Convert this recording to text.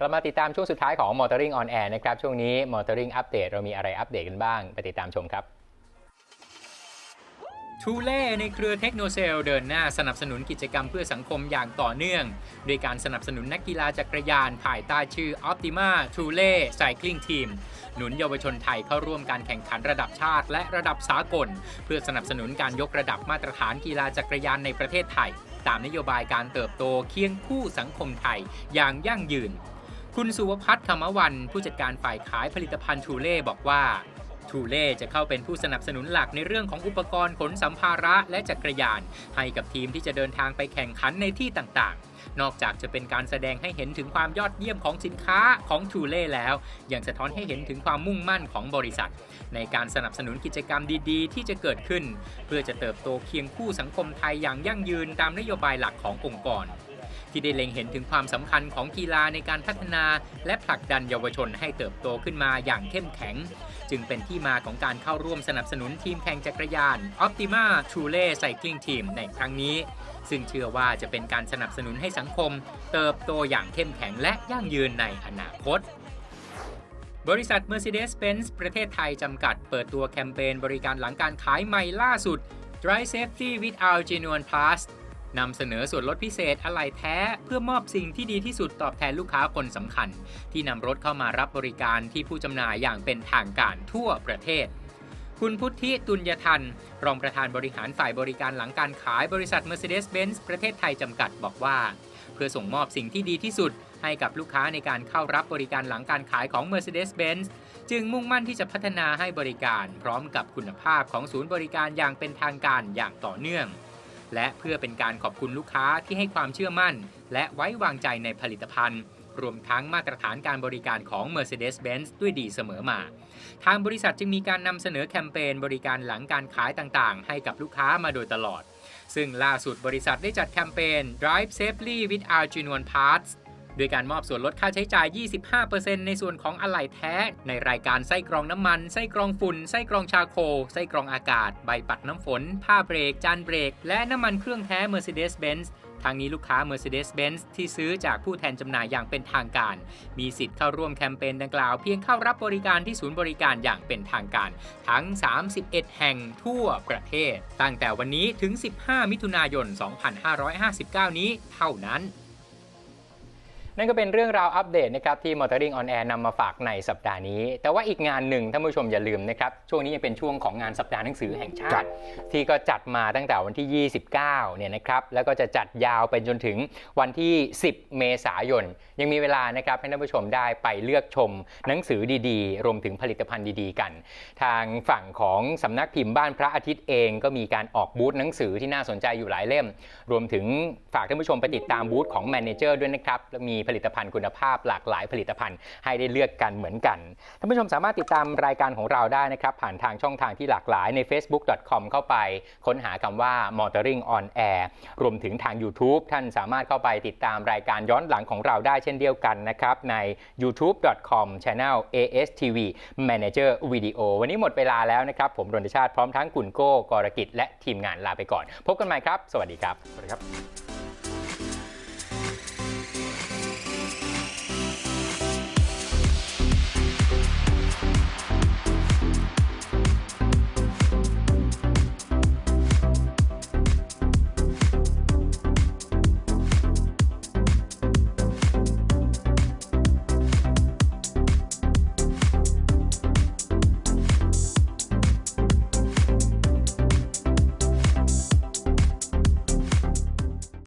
กลับมาติดตามช่วงสุดท้ายของ Motoring on Air นะครับ ช่วงนี้ Motoring Update เรามีอะไรอัปเดตกันบ้าง ไปติดตามชมครับทูเล่ในเครือเทคโนเซลเดินหน้าสนับสนุนกิจกรรมเพื่อสังคมอย่างต่อเนื่อง โดยการสนับสนุนนักกีฬาจักรยาน ภายใต้ชื่อ Optima t r u l e Cycling Team หนุนเยาวชนไทยเข้าร่วมการแข่งขันระดับชาติ และระดับสากล เพื่อสนับสนุนการยกระดับมาตรฐานกีฬาจักรยานในประเทศไทย ตามนโยบายการเติบโตเคียงคู่สังคมไทยอย่างยั่งยืน คุณสุวพัฒน์ธรรมวัน ผู้จัดการฝ่ายขายผลิตภัณฑ์ทูเล่บอกว่าทูเล่จะเข้าเป็นผู้สนับสนุนหลักในเรื่องของอุปกรณ์ขนสัมภาระและจักรยาน ให้กับทีมที่จะเดินทางไปแข่งขันในที่ต่างๆ นอกจากจะเป็นการแสดงให้เห็นถึงความยอดเยี่ยมของสินค้าของทูเล่แล้ว ยังสะท้อนให้เห็นถึงความมุ่งมั่นของบริษัท ในการสนับสนุนกิจกรรมดีๆ ที่จะเกิดขึ้น เพื่อจะเติบโตเคียงคู่สังคมไทยอย่างยั่งยืนตามนโยบายหลักขององค์กร ที่ได้เล็งเห็นถึงความสำคัญของกีฬาในการพัฒนา และผลักดันเยาวชนให้เติบโตขึ้นมาอย่างเข้มแข็ง จึงเป็นที่มาของการเข้าร่วมสนับสนุนทีมแข่งจักรยาน Optima t r u l e Cycling Team ในครั้งนี้ ซึ่งเชื่อว่าจะเป็นการสนับสนุนให้สังคม เติบโตอย่างเข้มแข็งและยั่งยืนในอนาคตบริษัท Mercedes-Benz ประเทศไทย จำกัดเปิดตัวแคมเปญบริการหลังการขายใหม่ล่าสุด Drive Safety without genuine parts นำเสนอส่วนลดพิเศษอะไหล่แท้เพื่อมอบสิ่งที่ดีที่สุดตอบแทนลูกค้าคนสำคัญ ที่นำรถเข้ามารับบริการที่ผู้จำหน่ายอย่างเป็นทางการทั่วประเทศ คุณพุทธิตุลยทัน รองประธานบริหารฝ่ายบริการหลังการขายบริษัท Mercedes-Benz ประเทศไทยจำกัดบอกว่า เพื่อส่งมอบสิ่งที่ดีที่สุดให้กับลูกค้าในการเข้ารับบริการหลังการขายของ Mercedes-Benz จึงมุ่งมั่นที่จะพัฒนาให้บริการ พร้อมกับคุณภาพของศูนย์บริการอย่างเป็นทางการอย่างต่อเนื่อง และเพื่อเป็นการขอบคุณลูกค้าที่ให้ความเชื่อมั่น และไว้วางใจในผลิตภัณฑ์ รวมทั้งมาตรฐานการบริการของ Mercedes-Benz ด้วยดีเสมอมา ทางบริษัทจึงมีการนำเสนอแคมเปญบริการหลังการขายต่างๆ ให้กับลูกค้ามาโดยตลอด ซึ่งล่าสุดบริษัทได้จัดแคมเปญ Drive Safely without genuine parts โดยการมอบส่วนลดค่าใช้จ่าย 25%ในส่วนของอะไหล่แท้ ในรายการไส้กรองน้ำมัน ไส้กรองฝุ่น ไส้กรองชาโคลไส้กรองอากาศ ใบปัดน้ำฝน ผ้าเบรก จานเบรก และน้ำมันเครื่องแท้ Mercedes-Benz ทางนี้ลูกค้า Mercedes-Benz ที่ซื้อจากผู้แทนจำหน่ายอย่างเป็นทางการ มีสิทธิ์เข้าร่วมแคมเปญดังกล่าวเพียงเข้ารับบริการที่ศูนย์บริการอย่างเป็นทางการ ทั้ง 31 แห่งทั่วประเทศ ตั้งแต่วันนี้ถึง 15 มิถุนายน 2559 นี้เท่านั้น นั่นก็เป็นเรื่องราวอัปเดตนะครับที่ Motoring on Air นำมาฝากในสัปดาห์นี้ แต่ว่าอีกงานหนึ่งท่านผู้ชมอย่าลืมนะครับ ช่วงนี้ยังเป็นช่วงของงานสัปดาห์หนังสือแห่งชาครัติบที่ก็จัดมาตั้งแต่วันที่ 29 เนี่ยนะครับ แล้วก็จะจัดยาวไปจนถึงวันที่ 10 เมษายน ยังมีเวลานะครับให้ท่านผู้ชมได้ไปเลือกชมหนังสือดีๆ รวมถึงผลิตภัณฑ์ดีๆ กัน ทางฝั่งของสำนักพิมพ์บ้านพระอาทิตย์เองก็มีการออกบูธหนังสือที่น่าสนใจอยู่หลายเล่ม รวมถึงฝากท่านผู้ชมไปติดตามบูธของแมเนเจอร์ด้วยนะครับและมีผลิตภัณฑ์คุณภาพหลากหลายผลิตภัณฑ์ให้ได้เลือกกันเหมือนกันท่านผู้ชมสามารถติดตามรายการของเราได้นะครับ ผ่านทางช่องทางที่หลากหลายใน facebook.com เข้าไป ค้นหาคำว่า motoring on air รวมถึงทาง YouTube ท่านสามารถเข้าไปติดตามรายการย้อนหลังของเราได้เช่นเดียวกันนะครับ ใน youtube.com channel astv manager video วันนี้หมดเวลาแล้วนะครับ ผมรณชาติพร้อมทั้งกุนโก้กรกิจและทีมงานลาไปก่อน พบกันใหม่ครับ สวัสดีครับ สวัสดีครับ